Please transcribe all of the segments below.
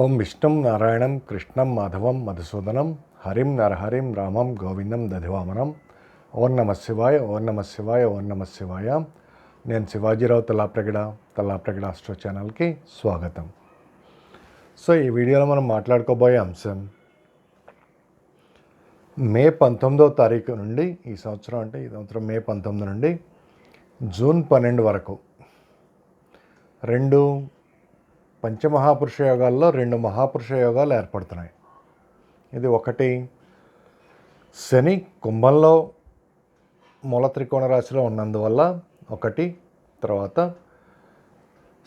ఓం విష్ణుం నారాయణం కృష్ణం మాధవం మధుసూదనం హరిం నరహరిం రామం గోవిందం దధివామనం. ఓం నమ శివాయ ఓం నమ శివాయ ఓం నమ శివాయ. నేను శివాజీరావు తలాప్రగడ తలాప్రగడ ఆస్ట్రో ఛానల్కి స్వాగతం. సో ఈ వీడియోలో మనం మాట్లాడుకోబోయే అంశం మే పంతొమ్మిదవ తారీఖు నుండి ఈ సంవత్సరం అంటే ఈ సంవత్సరం మే పంతొమ్మిది నుండి జూన్ పన్నెండు వరకు రెండు పంచమహాపురుష యోగాల్లో రెండు మహాపురుష యోగాలు ఏర్పడుతున్నాయి. ఇది ఒకటి శని కుంభంలో మూల త్రికోణ రాశిలో ఉన్నందువల్ల ఒకటి తర్వాత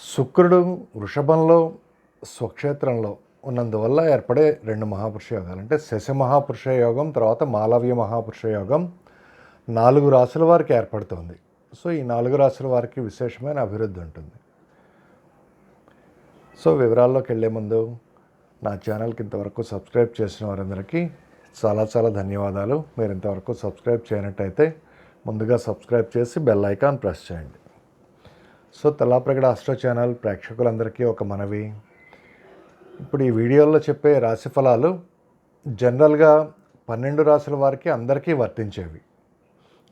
శుక్రుడు వృషభంలో స్వక్షేత్రంలో ఉన్నందువల్ల ఏర్పడే రెండు మహాపురుష యోగాలు. అంటే శశ మహాపురుష యోగం తర్వాత మాలవ్య మహాపురుష యోగం నాలుగు రాశుల వారికి ఏర్పడుతుంది. సో ఈ నాలుగు రాశుల వారికి విశేషమైన అభివృద్ధి ఉంటుంది. సో వివరాల్లోకి వెళ్ళే ముందు నా ఛానల్కి ఇంతవరకు సబ్స్క్రైబ్ చేసిన వారందరికీ చాలా చాలా ధన్యవాదాలు. మీరు ఇంతవరకు సబ్స్క్రైబ్ చేయనట్టయితే ముందుగా సబ్స్క్రైబ్ చేసి బెల్ ఐకాన్ ప్రెస్ చేయండి. సో తెల్లాప్రగడ అస్ట్రో ఛానల్ ప్రేక్షకులందరికీ ఒక మనవి. ఇప్పుడు ఈ వీడియోలో చెప్పే రాశి ఫలాలు జనరల్గా పన్నెండు రాశుల వారికి అందరికీ వర్తించేవి.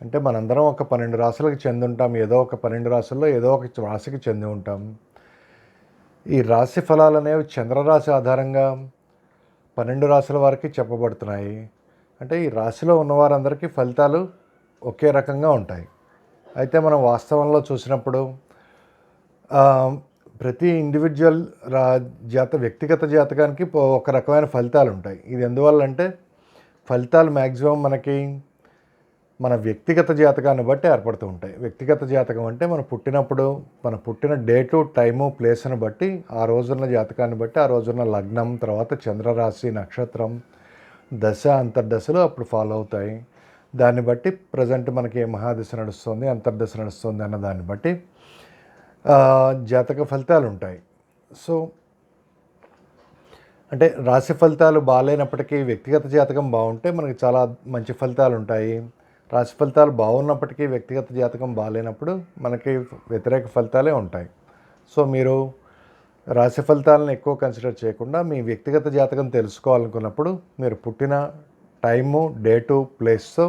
అంటే మనందరం ఒక పన్నెండు రాశులకు చెంది ఉంటాం ఏదో ఒక పన్నెండు రాసుల్లో ఏదో ఒక రాశికి చెంది ఉంటాం. ఈ రాశి ఫలాలు అనేవి చంద్రరాశి ఆధారంగా పన్నెండు రాశుల వారికి చెప్పబడుతున్నాయి. అంటే ఈ రాశిలో ఉన్నవారందరికీ ఫలితాలు ఒకే రకంగా ఉంటాయి. అయితే మనం వాస్తవంలో చూసినప్పుడు ప్రతి ఇండివిజువల్ రా జాత వ్యక్తిగత జాతకానికి ఒక రకమైన ఫలితాలు ఉంటాయి ఇది ఎందువల్ల అంటే ఫలితాలు మ్యాక్సిమం మనకి మన వ్యక్తిగత జాతకాన్ని బట్టి ఏర్పడుతూ ఉంటాయి. వ్యక్తిగత జాతకం అంటే మనం పుట్టినప్పుడు మన పుట్టిన డేటు టైము ప్లేస్ని బట్టి ఆ రోజున్న జాతకాన్ని బట్టి ఆ రోజున్న లగ్నం తర్వాత చంద్రరాశి నక్షత్రం దశ అంతర్దశలు అప్పుడు ఫాలో అవుతాయి. దాన్ని బట్టి ప్రజెంట్ మనకి ఏ మహాదశ నడుస్తుంది అంతర్దశ నడుస్తుంది అన్న దాన్ని బట్టి జాతక ఫలితాలు ఉంటాయి. సో అంటే రాశి ఫలితాలు బాగాలేనప్పటికీ వ్యక్తిగత జాతకం బాగుంటే మనకి చాలా మంచి ఫలితాలు ఉంటాయి. రాశి ఫలితాలు బాగున్నప్పటికీ వ్యక్తిగత జాతకం బాగాలేనప్పుడు మనకి వ్యతిరేక ఫలితాలే ఉంటాయి. సో మీరు రాశి ఫలితాలను ఎక్కువ కన్సిడర్ చేయకుండా మీ వ్యక్తిగత జాతకం తెలుసుకోవాలనుకున్నప్పుడు మీరు పుట్టిన టైము డేటు ప్లేస్తో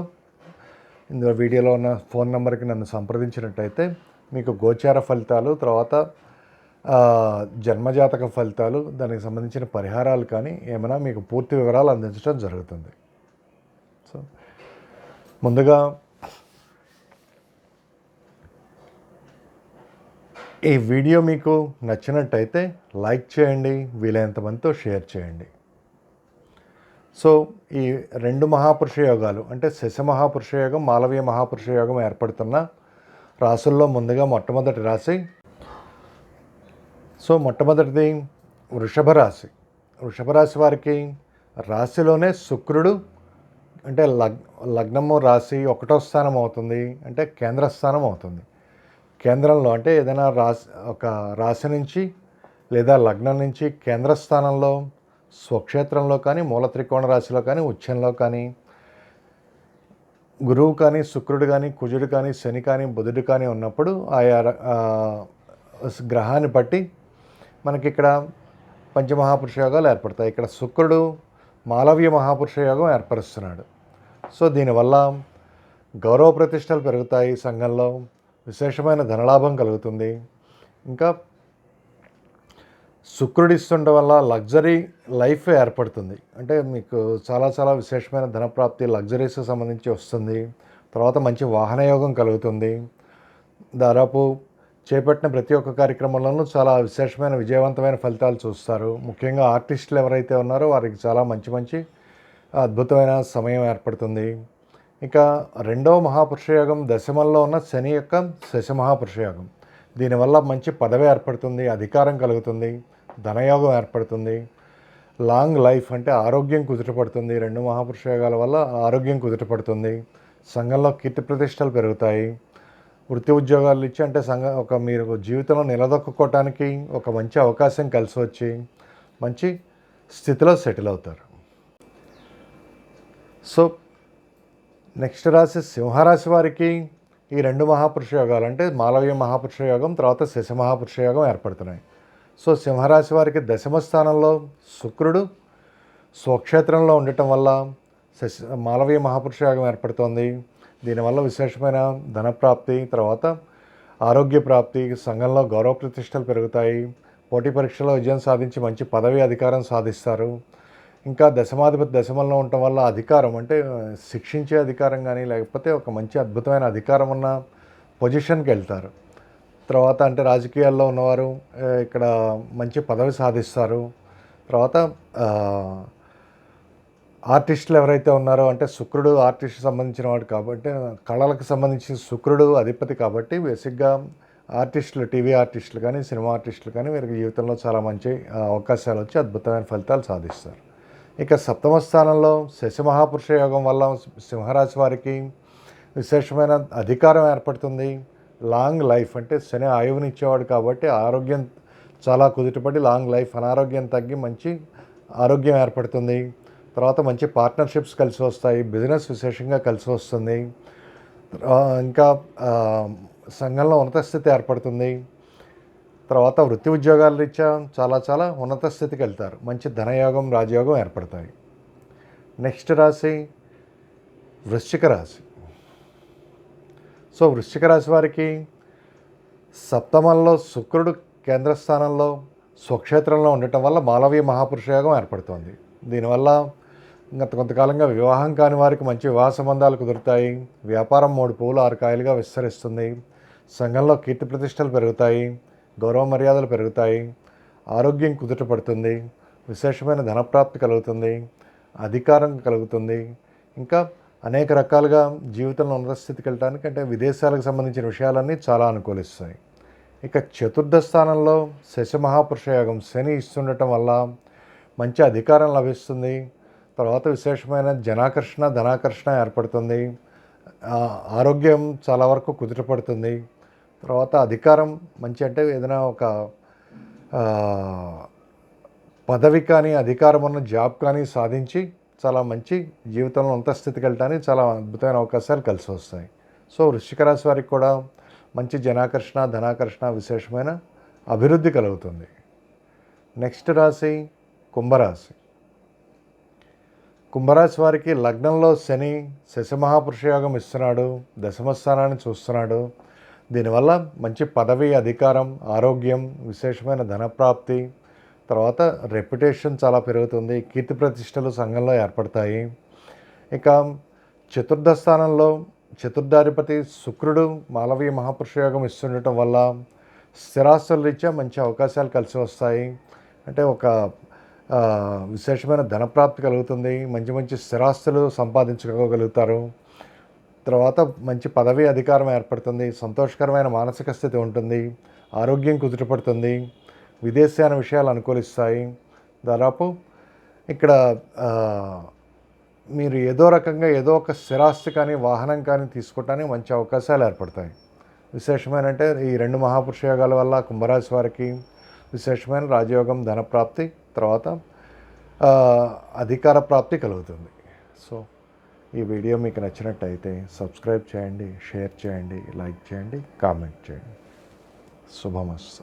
ఇందులో వీడియోలో ఉన్న ఫోన్ నెంబర్కి నన్ను సంప్రదించినట్టయితే మీకు గోచార ఫలితాలు తర్వాత జన్మజాతక ఫలితాలు దానికి సంబంధించిన పరిహారాలు కానీ ఏమైనా మీకు పూర్తి వివరాలు అందించడం జరుగుతుంది. సో ముందుగా ఈ వీడియో మీకు నచ్చినట్టయితే లైక్ చేయండి వీలైనంత మందితో షేర్ చేయండి. సో ఈ రెండు మహాపురుష యోగాలు అంటే శశ మహాపురుష యోగం మాలవీయ మహాపురుష యోగం ఏర్పడుతున్న రాసుల్లో ముందుగా మొట్టమొదటి రాశి. సో మొట్టమొదటిది వృషభ రాశి. వృషభ రాశి వారికి రాశిలోనే శుక్రుడు అంటే లగ్ లగ్నము రాశి ఒకటో స్థానం అవుతుంది అంటే కేంద్ర స్థానం అవుతుంది. కేంద్రంలో అంటే ఏదైనా రాశి ఒక రాశి నుంచి లేదా లగ్నం నుంచి కేంద్ర స్థానంలో స్వక్షేత్రంలో కానీ మూల త్రికోణ రాశిలో కానీ ఉచ్చంలో కానీ గురువు కానీ శుక్రుడు కానీ కుజుడు కానీ శని కానీ బుధుడు కానీ ఉన్నప్పుడు ఆయా ర- గ్రహాన్ని బట్టి మనకి ఇక్కడ పంచమహాపురుష యోగాలు ఏర్పడతాయి. ఇక్కడ శుక్రుడు మాలవ్య మహాపురుష యోగం ఏర్పరుస్తున్నాడు. సో దీనివల్ల గౌరవ ప్రతిష్టలు పెరుగుతాయి సంఘంలో విశేషమైన ధనలాభం కలుగుతుంది. ఇంకా శుక్రుడు ఇస్తుండడం వల్ల లగ్జరీ లైఫ్ ఏర్పడుతుంది. అంటే మీకు చాలా చాలా విశేషమైన ధనప్రాప్తి లగ్జరీస్కి సంబంధించి వస్తుంది. తర్వాత మంచి వాహన యోగం కలుగుతుంది. దాదాపు చేపట్టిన ప్రతి ఒక్క కార్యక్రమంలోనూ చాలా విశేషమైన విజయవంతమైన ఫలితాలు చూస్తారు. ముఖ్యంగా ఆర్టిస్టులు ఎవరైతే ఉన్నారో వారికి చాలా మంచి మంచి అద్భుతమైన సమయం ఏర్పడుతుంది. ఇక రెండవ మహాపురుషయోగం దశమంలో ఉన్న శని యొక్క శశ మహాపురుషయోగం దీనివల్ల మంచి పదవి ఏర్పడుతుంది అధికారం కలుగుతుంది ధనయోగం ఏర్పడుతుంది. లాంగ్ లైఫ్ అంటే ఆరోగ్యం కుదుటపడుతుంది. రెండు మహాపురుష యోగాల వల్ల ఆరోగ్యం కుదుటపడుతుంది. సంఘంలో కీర్తి ప్రతిష్టలు పెరుగుతాయి. వృత్తి ఉద్యోగాలు ఇచ్చి అంటే సంఘ ఒక మీరు జీవితంలో నిలదొక్కుకోవటానికి ఒక మంచి అవకాశం కలిసి వచ్చి మంచి స్థితిలో సెటిల్ అవుతారు. సో నెక్స్ట్ రాశి సింహరాశి వారికి ఈ రెండు మహాపురుష యోగాలు అంటే మాలవీయ మహాపురుష యోగం తర్వాత శశ మహాపురుష యోగం ఏర్పడుతున్నాయి. సో సింహరాశి వారికి దశమ స్థానంలో శుక్రుడు స్వక్షేత్రంలో ఉండటం వల్ల శశ మాలవీయ మహాపురుష యోగం ఏర్పడుతోంది. దీనివల్ల విశేషమైన ధనప్రాప్తి తర్వాత ఆరోగ్య ప్రాప్తి సంఘంలో గౌరవ ప్రతిష్టలు పెరుగుతాయి. పోటీ పరీక్షలో విజయం సాధించి మంచి పదవి అధికారం సాధిస్తారు. ఇంకా దశమాధిపతి దశమంలో ఉండటం వల్ల అధికారం అంటే శిక్షించే అధికారం కానీ లేకపోతే ఒక మంచి అద్భుతమైన అధికారం ఉన్న పొజిషన్కి వెళ్తారు. తర్వాత అంటే రాజకీయాల్లో ఉన్నవారు ఇక్కడ మంచి పదవి సాధిస్తారు. తర్వాత ఆర్టిస్టులు ఎవరైతే ఉన్నారో అంటే శుక్రుడు ఆర్టిస్ట్ సంబంధించిన వాడు కాబట్టి కళలకు సంబంధించిన శుక్రుడు అధిపతి కాబట్టి బేసిక్గా ఆర్టిస్టులు టీవీ ఆర్టిస్టులు కానీ సినిమా ఆర్టిస్టులు కానీ వీరికి జీవితంలో చాలా మంచి అవకాశాలు వచ్చి అద్భుతమైన ఫలితాలు సాధిస్తారు. ఇక సప్తమ స్థానంలో శశిమహాపురుష యోగం వల్ల సింహరాశి వారికి విశేషమైన అధికారం ఏర్పడుతుంది. లాంగ్ లైఫ్ అంటే శని ఆయువునిచ్చేవాడు కాబట్టి ఆరోగ్యం చాలా కుదుటపడి లాంగ్ లైఫ్ అనారోగ్యం తగ్గి మంచి ఆరోగ్యం ఏర్పడుతుంది. తర్వాత మంచి పార్ట్నర్షిప్స్ కలిసి వస్తాయి బిజినెస్ విశేషంగా కలిసి వస్తుంది. ఇంకా సంఘంలో ఉన్నత స్థితి ఏర్పడుతుంది. తర్వాత వృత్తి ఉద్యోగాల రీత్యా చాలా చాలా ఉన్నత స్థితికి వెళ్తారు. మంచి ధనయోగం రాజయోగం ఏర్పడతాయి. నెక్స్ట్ రాశి వృశ్చిక రాశి. సో వృశ్చిక రాశి వారికి సప్తమంలో శుక్రుడు కేంద్ర స్థానంలో స్వక్షేత్రంలో ఉండటం వల్ల మాలవీయ మహాపురుష యోగం ఏర్పడుతోంది. దీనివల్ల గత కొంతకాలంగా వివాహం కాని వారికి మంచి వివాహ సంబంధాలు కుదురుతాయి. వ్యాపారం మూడు పువ్వులు ఆరు కాయలుగా విస్తరిస్తుంది. సంఘంలో కీర్తి ప్రతిష్టలు పెరుగుతాయి. గౌరవ మర్యాదలు పెరుగుతాయి. ఆరోగ్యం కుదుటపడుతుంది విశేషమైన ధనప్రాప్తి కలుగుతుంది. అధికారం కలుగుతుంది. ఇంకా అనేక రకాలుగా జీవితంలో ఉన్నత స్థితికి వెళ్ళడానికి అంటే విదేశాలకు సంబంధించిన విషయాలన్నీ చాలా అనుకూలిస్తాయి. ఇక చతుర్థ స్థానంలో శశి మహాపురుష యోగం శని ఇస్తుండటం వల్ల మంచి అధికారం లభిస్తుంది. తర్వాత విశేషమైన జనాకర్షణ ధనాకర్షణ ఏర్పడుతుంది. ఆరోగ్యం చాలా వరకు కుదుటపడుతుంది. తర్వాత అధికారం మంచి అంటే ఏదైనా ఒక పదవి కానీ అధికారం ఉన్న జాబ్ కానీ సాధించి చాలా మంచి జీవితంలో ఉన్నత స్థితికి వెళ్ళడానికి చాలా అద్భుతమైన అవకాశాలు కలిసి వస్తాయి. సో వృశ్చిక రాశి వారికి కూడా మంచి జనాకర్షణ ధనాకర్షణ విశేషమైన అభివృద్ధి కలుగుతుంది. నెక్స్ట్ రాశి కుంభరాశి. కుంభరాశి వారికి లగ్నంలో శని శశమహాపురుష యోగం ఇస్తున్నాడు దశమ స్థానాన్ని చూస్తున్నాడు. దీనివల్ల మంచి పదవి అధికారం ఆరోగ్యం విశేషమైన ధనప్రాప్తి తర్వాత రెప్యుటేషన్ చాలా పెరుగుతుంది కీర్తి ప్రతిష్టలు సంఘంలో ఏర్పడతాయి. ఇక చతుర్థ స్థానంలో చతుర్థాధిపతి శుక్రుడు మాలవీయ మహాపురుష యోగం ఇస్తుండటం వల్ల స్థిరాస్తుల రీత్యా మంచి అవకాశాలు కలిసి వస్తాయి. అంటే ఒక విశేషమైన ధనప్రాప్తి కలుగుతుంది. మంచి మంచి స్థిరాస్తులు సంపాదించుకోగలుగుతారు. తర్వాత మంచి పదవి అధికారం ఏర్పడుతుంది. సంతోషకరమైన మానసిక స్థితి ఉంటుంది. ఆరోగ్యం కుదుటపడుతుంది. విదేశీయాన విషయాలు అనుకూలిస్తాయి. దాదాపు ఇక్కడ మీరు ఏదో రకంగా ఏదో ఒక స్థిరాస్తి కానీ వాహనం కానీ తీసుకోవటానికి మంచి అవకాశాలు ఏర్పడతాయి. విశేషమైన అంటే ఈ రెండు మహాపురుష యోగాల వల్ల కుంభరాశి వారికి విశేషమైన రాజయోగం ధనప్రాప్తి తర్వాత అధికార ప్రాప్తి కలుగుతుంది. సో ఈ వీడియో మీకు నచ్చినట్టయితే సబ్స్క్రైబ్ చేయండి షేర్ చేయండి లైక్ చేయండి కామెంట్ చేయండి. శుభమస్తు.